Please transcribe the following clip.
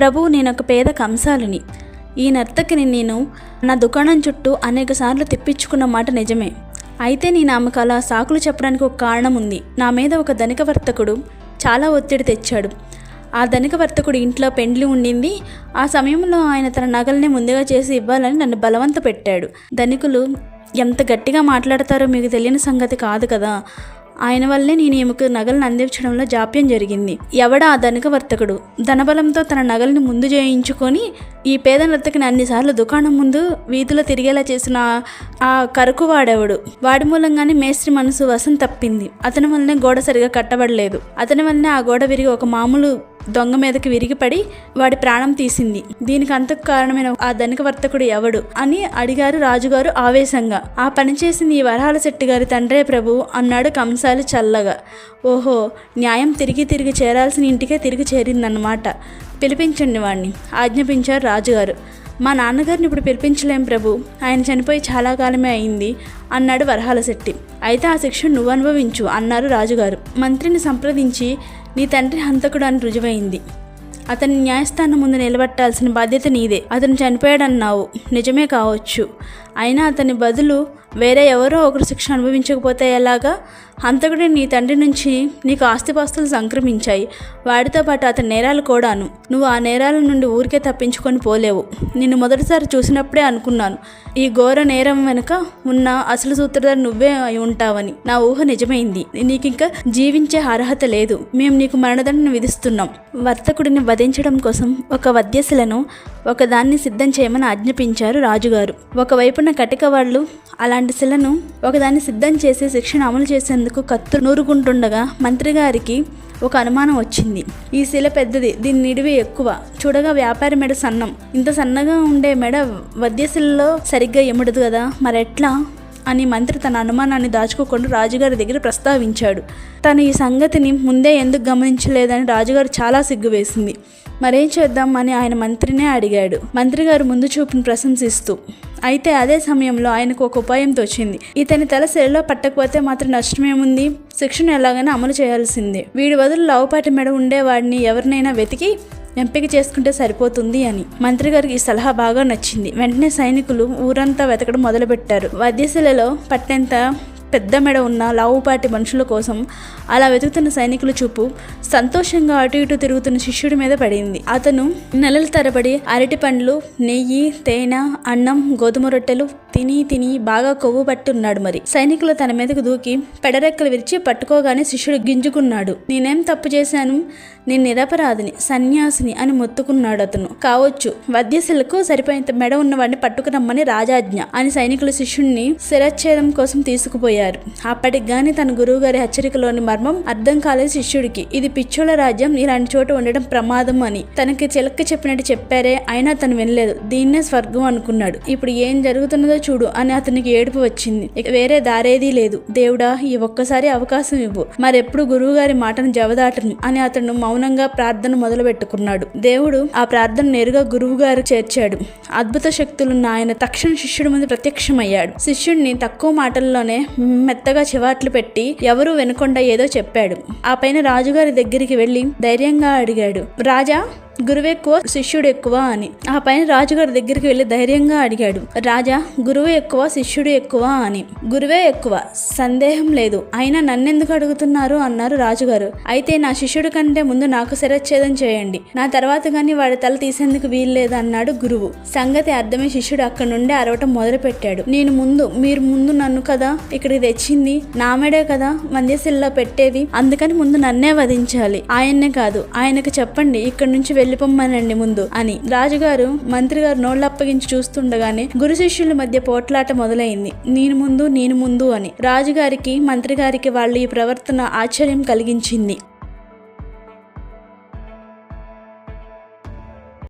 ప్రభు నేనొక పేద కంసాలిని. ఈ నర్తకిని నేను నా దుకాణం చుట్టూ అనేక సార్లు తెప్పించుకున్న మాట నిజమే. అయితే నేను ఆమెకు అలా సాకులు చెప్పడానికి ఒక కారణం ఉంది నా మీద ఒక ధనిక వర్తకుడు చాలా ఒత్తిడి తెచ్చాడు. ఆ ధనిక వర్తకుడు ఇంట్లో పెండ్లి ఉండింది. ఆ సమయంలో ఆయన తన నగల్ని ముందుగా చేసి ఇవ్వాలని నన్ను బలవంత పెట్టాడు. ధనికులు ఎంత గట్టిగా మాట్లాడతారో మీకు తెలియని సంగతి కాదు కదా. ఆయన వల్లే నేను ఈమెకు నగలను అందించడంలో జాప్యం జరిగింది. ఎవడ ఆ ధనిక వర్తకుడు ధనబలంతో తన నగల్ని ముందు చేయించుకొని ఈ పేద నర్తకిని అన్నిసార్లు దుకాణం ముందు వీధిలో తిరిగేలా చేసిన ఆ- కరుకు కరకు వాడేవాడు వాడి మూలంగానే మేస్త్రి మనసు వసం తప్పింది. అతని వల్లనే గోడ సరిగా కట్టబడలేదు. అతని వల్లనే ఆ గోడ విరిగి ఒక మామూలు దొంగ మీదకి విరిగిపడి వాడి ప్రాణం తీసింది. దీనికి అంతకు కారణమైన ఆ ధనిక వర్తకుడు ఎవడు అని అడిగారు రాజుగారు ఆవేశంగా. ఆ పని చేసింది ఈ వరహాల శెట్టి గారి తండ్రే ప్రభు అన్నాడు కంసాలి చల్లగా. ఓహో న్యాయం తిరిగి తిరిగి చేరాల్సిన ఇంటికే తిరిగి చేరిందన్నమాట. పిలిపించండి వాణ్ణి ఆజ్ఞాపించారు రాజుగారు. మా నాన్నగారిని ఇప్పుడు పిలిపించలేం ప్రభు ఆయన చనిపోయి చాలా కాలమే అయింది అన్నాడు వరహాల శెట్టి. అయితే ఆ శిక్ష నువ్వు అనుభవించు అన్నారు రాజుగారు. మంత్రిని సంప్రదించి నీ తండ్రి హంతకుడు అని రుజువైంది. అతని న్యాయస్థానం ముందు నిలబెట్టాల్సిన బాధ్యత నీదే. అతను చనిపోయాడన్నావు. నిజమే కావచ్చు. అయినా అతని బదులు వేరే ఎవరో ఒకరు శిక్ష అనుభవించకపోతే ఎలాగా? హంతకుడి నీ తండ్రి నుంచి నీకు ఆస్తిపాస్తులు సంక్రమించాయి. వాడితో పాటు అతని నేరాలు కూడాను. నువ్వు ఆ నేరాల నుండి ఊరికే తప్పించుకొని పోలేవు. నిన్ను మొదటిసారి చూసినప్పుడే అనుకున్నాను. ఈ ఘోర నేరం వెనుక ఉన్న అసలు సూత్రధారి నువ్వే అయి ఉంటావని. నా ఊహ నిజమైంది. నీకు ఇంకా జీవించే అర్హత లేదు. మేము నీకు మరణదండను విధిస్తున్నాం. వర్తకుడిని వధించడం కోసం ఒక వద్యశిలను ఒకదాన్ని సిద్ధం చేయమని ఆజ్ఞాపించారు రాజుగారు. ఒకవైపున కటిక వాళ్ళు అలాంటి శిలను ఒకదాన్ని సిద్ధం చేసి శిక్షణ అమలు చేసేందుకు కత్తు నూరుకుంటుండగా మంత్రి గారికి ఒక అనుమానం వచ్చింది. ఈ శిల పెద్దది దీని నిడివి ఎక్కువ. చూడగా వ్యాపారి మెడ సన్నం. ఇంత సన్నగా ఉండే మెడ వద్యశిలలో సరిగ్గా ఎముడదు కదా మరెట్లా? అని మంత్రి తన అనుమానాన్ని దాచుకోకుండా రాజుగారి దగ్గర ప్రస్తావించాడు. తను ఈ సంగతిని ముందే ఎందుకు గమనించలేదని రాజుగారు చాలా సిగ్గు వేసింది. మరేం చేద్దాం అని ఆయన మంత్రినే అడిగాడు. మంత్రి గారు ముందు చూపును ప్రశంసిస్తూ అయితే అదే సమయంలో ఆయనకు ఒక ఉపాయం తోచింది. ఇతని తల శరీరంలో పట్టకపోతే మాత్రం నష్టమేముంది? శిక్షను ఎలాగైనా అమలు చేయాల్సిందే. వీడి బదులు లావుపాటి మెడ ఉండేవాడిని ఎవరినైనా వెతికి ఎంపిక చేసుకుంటే సరిపోతుంది అని. మంత్రి గారికి ఈ సలహా బాగా నచ్చింది. వెంటనే సైనికులు ఊరంతా వెతకడం మొదలుపెట్టారు. వైద్యశాలలో పట్టెంత పెద్ద మెడ ఉన్న లావుపాటి మనుషుల కోసం అలా వెతుకుతున్న సైనికుల చూపు సంతోషంగా అటు ఇటు తిరుగుతున్న శిష్యుడి మీద పడింది. అతను నెలల తరబడి అరటి పండ్లు నెయ్యి తేనె అన్నం గోధుమ రొట్టెలు తిని తిని బాగా కొవ్వు పట్టి ఉన్నాడు మరి. సైనికులు తన మీదకు దూకి పెడరెక్కలు విరిచి పట్టుకోగానే శిష్యుడు గింజుకున్నాడు. నేనేం తప్పు చేశాను? నేను నిరపరాధిని సన్యాసిని అని మొత్తుకున్నాడు అతను. కావచ్చు వద్యశిలకు సరిపోయేంత మెడ ఉన్నవాడిని పట్టుకురమ్మని రాజాజ్ఞ అని సైనికులు శిష్యుణ్ణి శిరచ్ఛేదం కోసం తీసుకుపోయారు. అప్పటికి గాని తన గురువుగారి హెచ్చరికలోని మర్మం అర్థం కాలేదు శిష్యుడికి ఇది పిచ్చోల రాజ్యం ఇలాంటి చోట ఉండడం ప్రమాదం అని. తనకి చిలక్క చెప్పినట్టు చెప్పారే అయినా తను వినలేదు. దీన్నే స్వర్గం అనుకున్నాడు. ఇప్పుడు ఏం జరుగుతున్నదో చూడు అని అతనికి ఏడుపు వచ్చింది. ఇక వేరే దారేదీ లేదు. దేవుడా ఈ ఒక్కసారి అవకాశం ఇవ్వు. మరెప్పుడు గురువుగారి మాటను జవదాటను అని అతను మౌనంగా ప్రార్థన మొదలు పెట్టుకున్నాడు దేవుడు ఆ ప్రార్థన నేరుగా గురువు గారికి చేర్చాడు. అద్భుత శక్తులున్న ఆయన తక్షణ శిష్యుడి ముందు ప్రత్యక్షమయ్యాడు. శిష్యుడిని తక్కువ మాటల్లోనే మెత్తగా చివాట్లు పెట్టి ఎవరు వినకుండా ఏదో చెప్పాడు. ఆ పైన రాజుగారి దగ్గరికి వెళ్ళి ధైర్యంగా అడిగాడు. రాజా గురువు ఎక్కువ శిష్యుడు ఎక్కువ అని. ఆ పైన రాజుగారి దగ్గరికి వెళ్ళి ధైర్యంగా అడిగాడు. రాజా గురువు ఎక్కువ శిష్యుడు ఎక్కువ అని. గురువే ఎక్కువ సందేహం లేదు. అయినా నన్నెందుకు అడుగుతున్నారు? అన్నారు రాజుగారు. అయితే నా శిష్యుడి కంటే ముందు నాకు శిరచ్ఛేదం చేయండి. నా తర్వాత కానీ వాడి తల తీసేందుకు వీల్లేదు అన్నాడు గురువు. సంగతి అర్థమై శిష్యుడు అక్కడ నుండి అరవటం మొదలుపెట్టాడు. నేను ముందు మీరు ముందు నన్ను కదా ఇక్కడికి తెచ్చింది? నామెడే కదా మందేశిల్లో పెట్టేది అందుకని ముందు నన్నే వధించాలి. ఆయన్నే కాదు ఆయనకు చెప్పండి ఇక్కడి నుంచి వెళ్ళి వెళ్ళిపోమ్మనండి ముందు అని. రాజుగారు మంత్రి గారు నోళ్ళు అప్పగించి చూస్తుండగానే గురు శిష్యుల మధ్య పోట్లాట మొదలైంది. నేను ముందు నేను ముందు అని. రాజుగారికి మంత్రి గారికి వాళ్ళు ఈ ప్రవర్తన ఆశ్చర్యం కలిగించింది.